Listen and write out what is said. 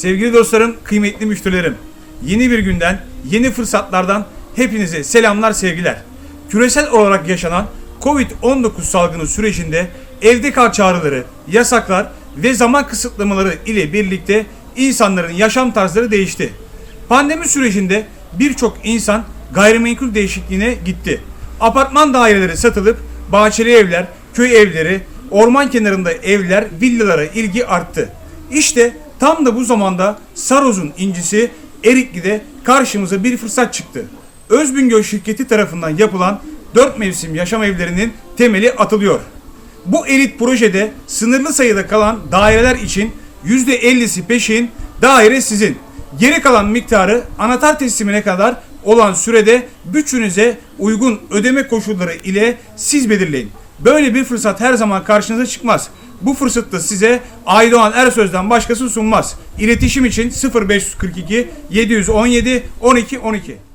Sevgili dostlarım, kıymetli müşterilerim. Yeni bir günden, yeni fırsatlardan hepinize selamlar, sevgiler. Küresel olarak yaşanan Covid-19 salgını sürecinde evde kal çağrıları, yasaklar ve zaman kısıtlamaları ile birlikte insanların yaşam tarzları değişti. Pandemi sürecinde birçok insan gayrimenkul değişikliğine gitti. Apartman daireleri satılıp bahçeli evler, köy evleri, orman kenarında evler, villalara ilgi arttı. İşte tam da bu zamanda Saroz'un incisi Erikli'de karşımıza bir fırsat çıktı. Özbüngöl şirketi tarafından yapılan 4 mevsim yaşam evlerinin temeli atılıyor. Bu elit projede sınırlı sayıda kalan daireler için %50'si peşin, daire sizin. Geri kalan miktarı anahtar teslimine kadar olan sürede bütçenize uygun ödeme koşulları ile siz belirleyin. Böyle bir fırsat her zaman karşınıza çıkmaz. Bu fırsatı size Aydoğan Ersöz'den başkası sunmaz. İletişim için 0542 717 12 12